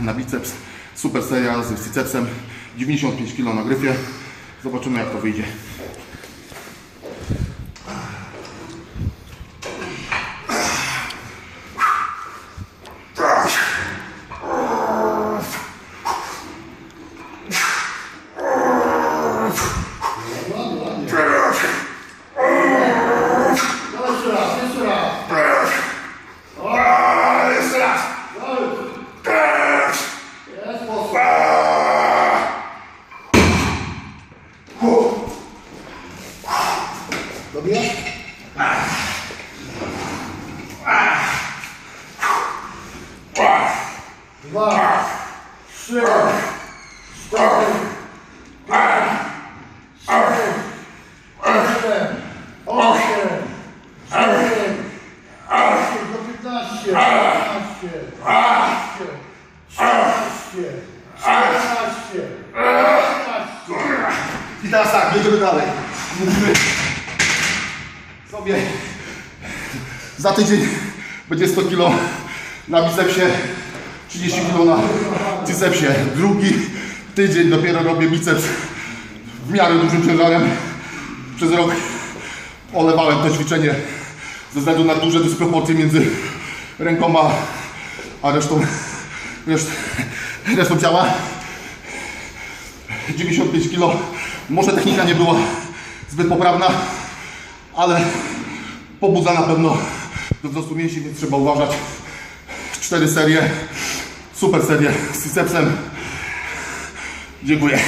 Na biceps, super seria z bicepsem, 95 kg na gryfie. Zobaczymy jak to wyjdzie. Dobijesz? Dwa, trzy, cztery, pięć, sześć, siedem, osiem, dziewięć, osiem do piętnaście, piętnaście, dwanaście, trzynaście, czternaście, piętnaście. I teraz tak, jedziemy dalej. Za tydzień będzie 100 kg na bicepsie, 30 kg na tricepsie. Drugi tydzień dopiero robię biceps w miarę dużym ciężarem. Przez rok olewałem to ćwiczenie ze względu na duże dysproporcje między rękoma a resztą, resztą, resztą ciała. 95 kg. Może technika nie była zbyt poprawna, ale pobudza na pewno do wzrostu mięśni, więc trzeba uważać. Cztery serie, super serie z tricepsem. Dziękuję.